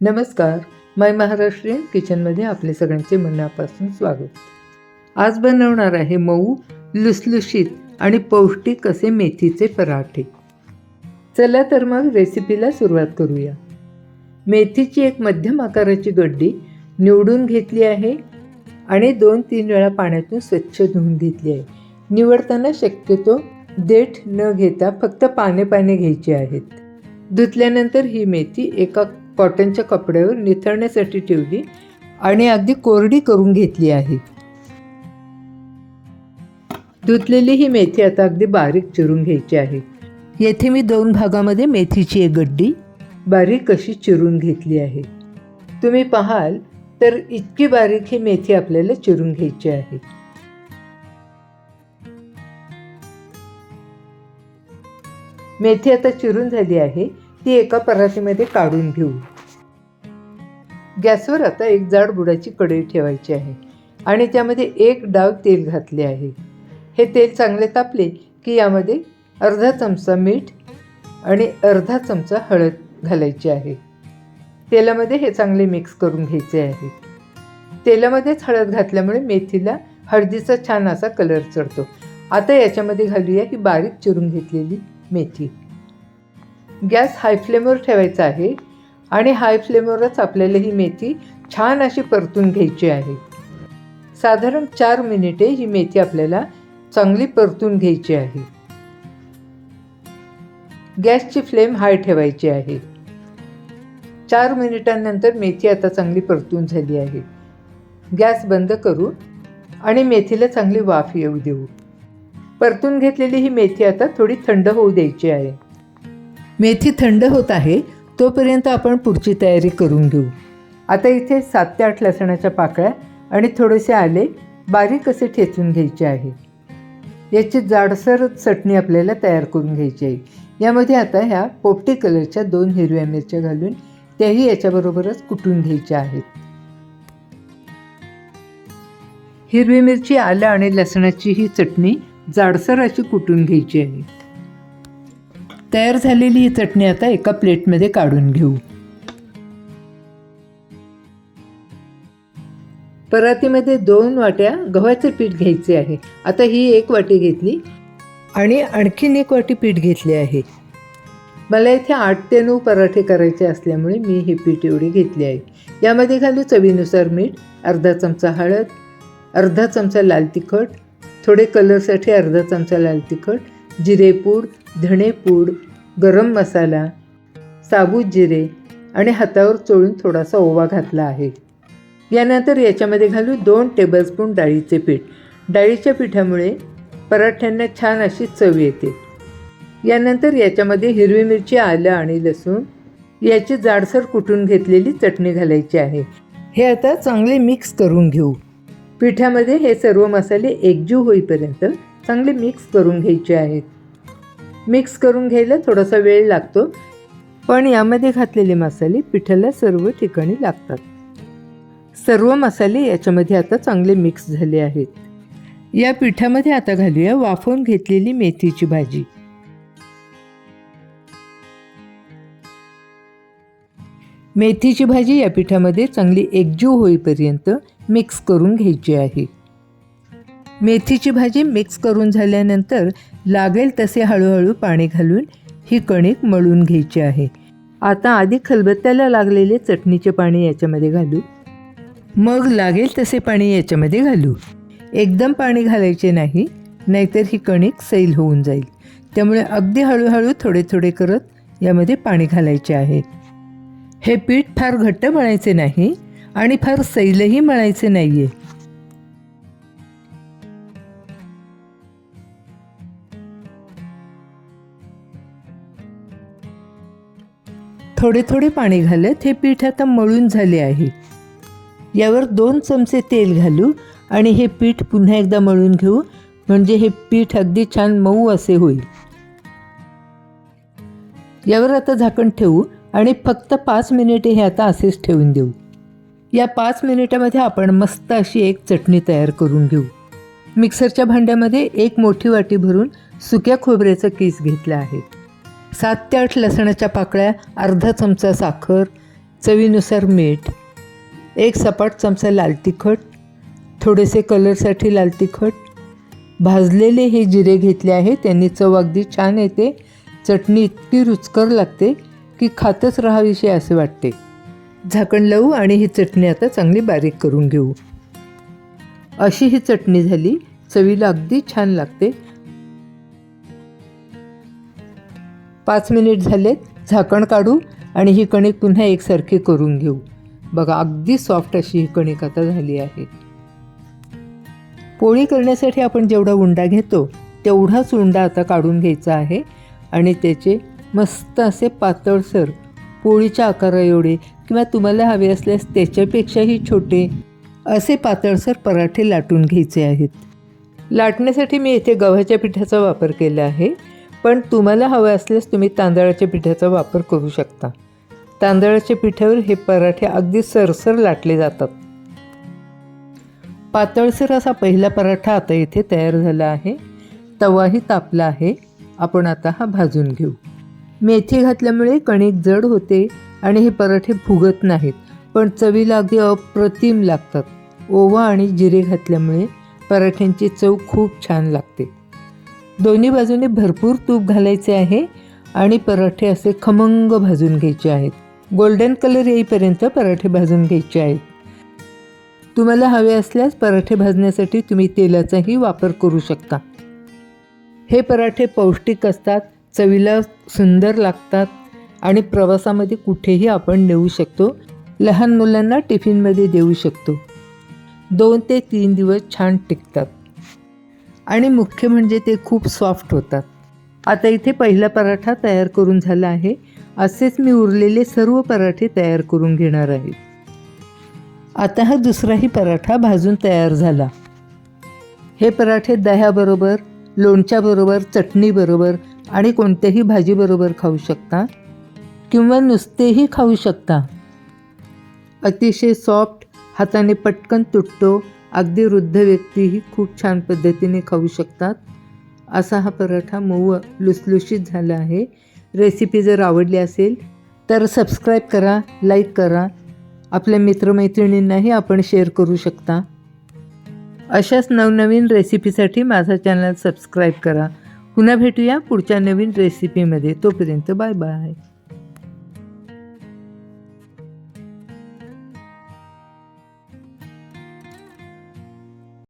नमस्कार. माय महाराष्ट्रीयन किचनमध्ये आपले सगळ्यांचे मनापासून स्वागत. आज बनवणार आहे मऊ लुसलुशीत आणि पौष्टिक असे मेथीचे पराठे. चला तर मग रेसिपीला सुरुवात करूया. मेथीची एक मध्यम आकाराची गड्डी निवडून घेतली आहे आणि दोन तीन वेळा पाण्यातून स्वच्छ धुवून घेतली आहे. निवडताना शक्यतो देठ न घेता फक्त पाने पाने घ्यायची आहेत. धुतल्यानंतर ही मेथी एका कॉटनच्या कपड्यावर निथळण्यासाठी ठेवली आणि अगदी कोरडी करून घेतली आहे. धुतलेली ही मेथी आता अगदी बारीक चिरून घ्यायची आहे. येथे मी दोन भागामध्ये मेथीची एक गड्डी बारीक अशी चिरून घेतली आहे. तुम्ही पाहाल तर इतकी बारीक ही मेथी आपल्याला चिरून घ्यायची आहे. मेथी आता चिरून झाली आहे. ती एका परातीमध्ये काढून घेऊ. गॅसवर आता एक जाड बुडाची कढई ठेवायची आहे आणि त्यामध्ये एक डाव तेल घातले आहे. हे तेल चांगले तापले की यामध्ये अर्धा चमचा मीठ आणि अर्धा चमचा हळद घालायची आहे. तेलामध्ये हे चांगले मिक्स करून घ्यायचे आहे. तेलामध्येच हळद घातल्यामुळे मेथीला हळदीचा छान असा कलर चढतो. आता याच्यामध्ये घालूया ही बारीक चिरून घेतलेली मेथी. गॅस हाय फ्लेमवर ठेवायचा आहे आणि हाय फ्लेमवरच आपल्याला ही मेथी छान अशी परतून घ्यायची आहे. साधारण चार मिनिटे ही मेथी आपल्याला चांगली परतून घ्यायची आहे. गॅसची फ्लेम हाय ठेवायची आहे. चार मिनिटांनंतर मेथी आता चांगली परतून झाली आहे. गॅस बंद करू आणि मेथीला चांगली वाफ येऊ देऊ. परतून घेतलेली ही मेथी आता थोडी थंड होऊ द्यायची आहे. मेथी थंड होत आहे तोपर्यंत आपण पुढची तयारी करून घेऊ. आता इथे सात ते आठ लसणाच्या पाकळ्या आणि थोडेसे आले बारीक असे ठेचून घ्यायचे आहे. याची जाडसर चटणी आपल्याला तयार करून घ्यायची आहे. यामध्ये आता ह्या पोपटी कलरच्या दोन हिरव्या मिरच्या घालून त्याही याच्याबरोबरच कुटून घ्यायच्या आहेत. हिरवी मिरची आलं आणि लसणाची ही चटणी जाडसर अशी कुटून घ्यायची आहे. तयार झालेली ही चटणी आता एका प्लेटमध्ये काढून घेऊ. परातीमध्ये दोन वाट्या गव्हाचे पीठ घ्यायचे आहे. आता ही एक वाटी घेतली. आणि आणखीन एक वाटी पीठ घेतले आहे. मला इथे आठ ते नऊ पराठे करायचे असल्यामुळे मी हे पीठ एवढी घेतली आहे. यामध्ये घालू चवीनुसार मीठ अर्धा चमचा हळद अर्धा चमचा लाल तिखट थोडे कलरसाठी अर्धा चमचा लाल तिखट जिरेपूड धणेपूड गरम मसाला साबूत जिरे आणि हातावर चोळून थोडासा ओवा घातला आहे. यानंतर याच्यामध्ये घालू दोन टेबलस्पून डाळीचे पीठ. डाळीच्या पिठामुळे पराठ्यांना छान अशी चव येते. यानंतर याच्यामध्ये हिरवी मिरची आलं आणि लसूण याची जाडसर कुटून घेतलेली चटणी घालायची आहे. हे आता चांगले मिक्स करून घेऊ. पिठामध्ये हे सर्व मसाले एकजीव होईपर्यंत चांगले मिक्स करून घ्यायचे आहेत. मिक्स करून घ्यायला थोडासा वेळ लागतो. पण यामध्ये घातलेले मसाले पिठाला सर्व ठिकाणी लागतात. सर्व मसाले याच्यामध्ये आता चांगले मिक्स झाले आहेत. या पिठामध्ये आता घालूया वाफवून घेतलेली मेथीची भाजी. मेथीची भाजी या पिठामध्ये चांगली एकजीव होईपर्यंत मिक्स करून घ्यायची आहे. मेथीची भाजी मिक्स करून झाल्यानंतर लागेल तसे हळूहळू पाणी घालून ही कणिक मळून घ्यायची आहे. आता आधी खलबत्त्याला लागलेले चटणीचे पाणी याच्यामध्ये घालू. मग लागेल तसे पाणी याच्यामध्ये घालू. एकदम पाणी घालायचे नाही नाहीतर ही कणिक सैल होऊन जाईल. त्यामुळे अगदी हळूहळू थोडे थोडे करत यामध्ये पाणी घालायचे आहे. हे पीठ फार घट्ट मळायचे नाही आणि फार सैलही मळायचे नाही आहे थोडे थोडे पाणी घालत हे पीठ आता मळून झाले आहे. यावर दोन चमचे तेल घालू आणि हे पीठ पुन्हा एकदा मळून घेऊ. म्हणजे हे पीठ अगदी छान मऊ असे होईल. यावर आता झाकण ठेवू आणि फक्त पाच मिनिटे हे आता असेच ठेवून देऊ. या पाच मिनिटामध्ये आपण मस्त अशी एक चटणी तयार करून घेऊ. मिक्सरच्या भांड्यामध्ये एक मोठी वाटी भरून सुक्या खोबऱ्याचा केस घेतला आहे. सात ते आठ लसणाच्या पाकळ्या अर्धा चमचा साखर चवीनुसार मीठ एक सपाट चमचा लाल तिखट थोडेसे कलरसाठी लाल तिखट. भाजलेले हे जिरे घेतले आहे त्यांनी चव अगदी छान येते. चटणी इतकी रुचकर लागते की खातच राहाविषयी असे वाटते. झाकण लावू आणि ही चटणी आता चांगली बारीक करून घेऊ. अशी ही चटणी झाली चवीला अगदी छान लागते. पाच मिनिट झालेत झाकण काढू आणि ही कणिक पुन्हा एकसारखी करून घेऊ. बघा अगदी सॉफ्ट अशी ही कणिक आता झाली आहे. पोळी करण्यासाठी आपण जेवढा उंडा घेतो तेवढाच उंडा आता काढून घ्यायचा आहे आणि त्याचे मस्त असे पातळसर पोळीच्या आकारा एवढे किंवा तुम्हाला हवे असल्यास त्याच्यापेक्षाही छोटे असे पातळसर पराठे लाटून घ्यायचे आहेत. लाटण्यासाठी मी येथे गव्हाच्या पिठाचा वापर केला आहे. पण तुम्हाला हवं असल्यास तुम्ही तांदळाच्या पिठाचा वापर करू शकता. तांदळाच्या पिठावर हे पराठे अगदी सरसर लाटले जातात. पातळसर असा पहिला पराठा आता इथे तयार झाला आहे. तवाही तापला आहे. आपण आता हा भाजून घेऊ. मेथी घातल्यामुळे कणिक जड होते आणि हे पराठे फुगत नाहीत पण चवीला अगदी अप्रतिम लागतात. ओवा आणि जिरे घातल्यामुळे पराठ्यांची चव खूप छान लागते. दोन्ही बाजूने भरपूर तूप घालायचे आहे आणि पराठे असे खमंग भाजून घ्यायचे आहेत. गोल्डन कलर येईपर्यंत पराठे भाजून घ्यायचे आहेत. तुम्हाला हवे असल्यास पराठे भाजण्यासाठी तुम्ही तेलाचाही वापर करू शकता. हे पराठे पौष्टिक असतात चवीला सुंदर लागतात आणि प्रवासामध्ये कुठेही आपण नेऊ शकतो लहान मुलांना टिफिनमध्ये देऊ शकतो. दोन ते तीन दिवस छान टिकतात. आणि मुख्य म्हणजे ते खूप सॉफ्ट होतात. आता इथे पहिला पराठा तयार करून झाला आहे. असेच मी उरलेले सर्व पराठे तयार करून घेणार आहे. आता हा दुसराही पराठा भाजून तयार झाला. हे पराठे दह्याबरोबर लोणच्याबरोबर चटणीबरोबर आणि कोणत्याही भाजीबरोबर खाऊ शकता किंवा नुसतेही खाऊ शकता. अतिशय सॉफ्ट हाताने पटकन तुटतो अगदी वृद्ध व्यक्तीही खूप छान पद्धतीने खाऊ शकतात. असा हा पराठा मऊ लुसलुशीत झाला आहे. रेसिपी जर आवडली असेल तर सबस्क्राईब करा लाईक करा. आपल्या मित्रमैत्रिणींनाही आपण शेअर करू शकता. अशाच नवनवीन रेसिपीसाठी माझा चॅनल सबस्क्राईब करा. पुन्हा भेटूया पुढच्या नवीन रेसिपीमध्ये तोपर्यंत बाय बाय